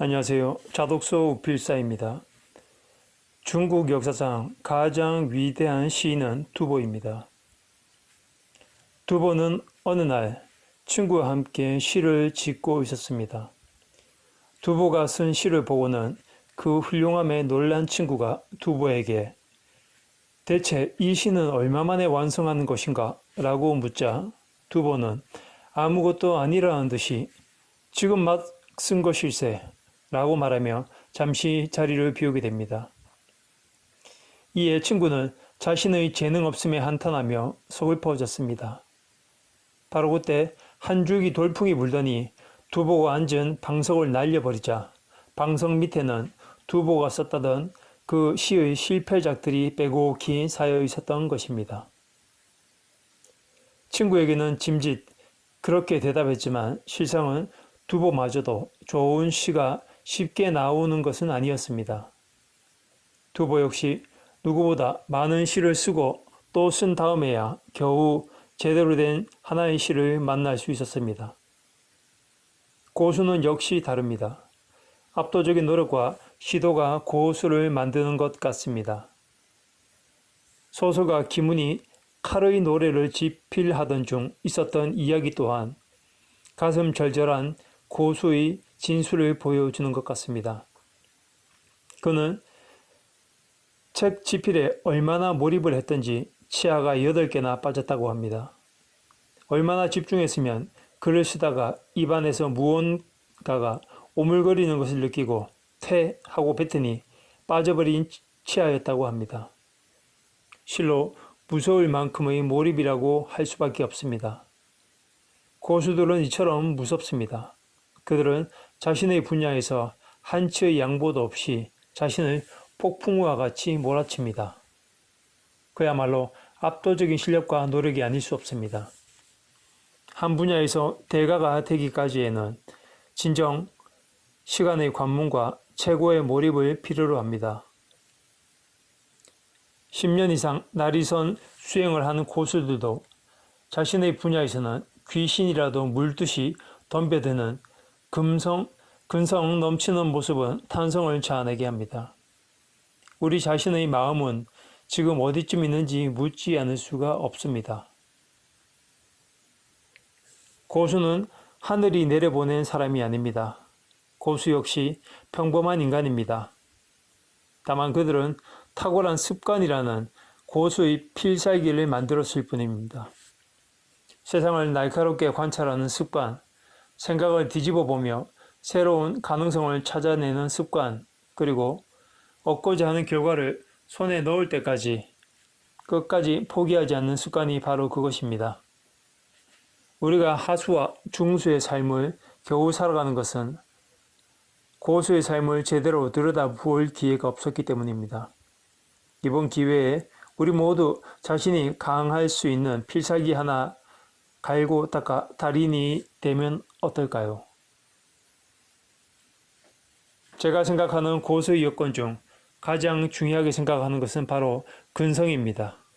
안녕하세요. 자독소 우필사입니다. 중국 역사상 가장 위대한 시인은 두보입니다. 두보는 어느 날 친구와 함께 시를 짓고 있었습니다. 두보가 쓴 시를 보고는 그 훌륭함에 놀란 친구가 두보에게 대체 이 시는 얼마 만에 완성하는 것인가? 라고 묻자 두보는 아무것도 아니라는 듯이 지금 막 쓴 것일세 라고 말하며 잠시 자리를 비우게 됩니다. 이에 친구는 자신의 재능 없음에 한탄하며 속을 퍼졌습니다. 바로 그때 한 줄기 돌풍이 불더니 두보가 앉은 방석을 날려버리자 방석 밑에는 두보가 썼다던 그 시의 실패작들이 빼곡히 쌓여 있었던 것입니다. 친구에게는 짐짓 그렇게 대답했지만 실상은 두보마저도 좋은 시가 쉽게 나오는 것은 아니었습니다. 두보 역시 누구보다 많은 시를 쓰고 또 쓴 다음에야 겨우 제대로 된 하나의 시를 만날 수 있었습니다. 고수는 역시 다릅니다. 압도적인 노력과 시도가 고수를 만드는 것 같습니다. 소설가 김훈이 칼의 노래를 집필하던 중 있었던 이야기 또한 가슴 절절한 고수의 진술을 보여주는 것 같습니다. 그는 책 집필에 얼마나 몰입을 했던지 치아가 8개나 빠졌다고 합니다. 얼마나 집중했으면 글을 쓰다가 입안에서 무언가가 오물거리는 것을 느끼고 퇴 하고 뱉으니 빠져버린 치아였다고 합니다. 실로 무서울 만큼의 몰입이라고 할 수밖에 없습니다. 고수들은 이처럼 무섭습니다. 그들은 자신의 분야에서 한치의 양보도 없이 자신을 폭풍우와 같이 몰아칩니다. 그야말로 압도적인 실력과 노력이 아닐 수 없습니다. 한 분야에서 대가가 되기까지에는 진정 시간의 관문과 최고의 몰입을 필요로 합니다. 10년 이상 나리선 수행을 하는 고수들도 자신의 분야에서는 귀신이라도 물듯이 덤벼드는 금성, 근성 넘치는 모습은 탄성을 자아내게 합니다. 우리 자신의 마음은 지금 어디쯤 있는지 묻지 않을 수가 없습니다. 고수는 하늘이 내려보낸 사람이 아닙니다. 고수 역시 평범한 인간입니다. 다만 그들은 탁월한 습관이라는 고수의 필살기를 만들었을 뿐입니다. 세상을 날카롭게 관찰하는 습관, 생각을 뒤집어 보며 새로운 가능성을 찾아내는 습관, 그리고 얻고자 하는 결과를 손에 넣을 때까지 끝까지 포기하지 않는 습관이 바로 그것입니다. 우리가 하수와 중수의 삶을 겨우 살아가는 것은 고수의 삶을 제대로 들여다볼 기회가 없었기 때문입니다. 이번 기회에 우리 모두 자신이 강할 수 있는 필살기 하나 갈고 닦아 달인이 되면 어떨까요? 제가 생각하는 고수의 여건 중 가장 중요하게 생각하는 것은 바로 근성입니다.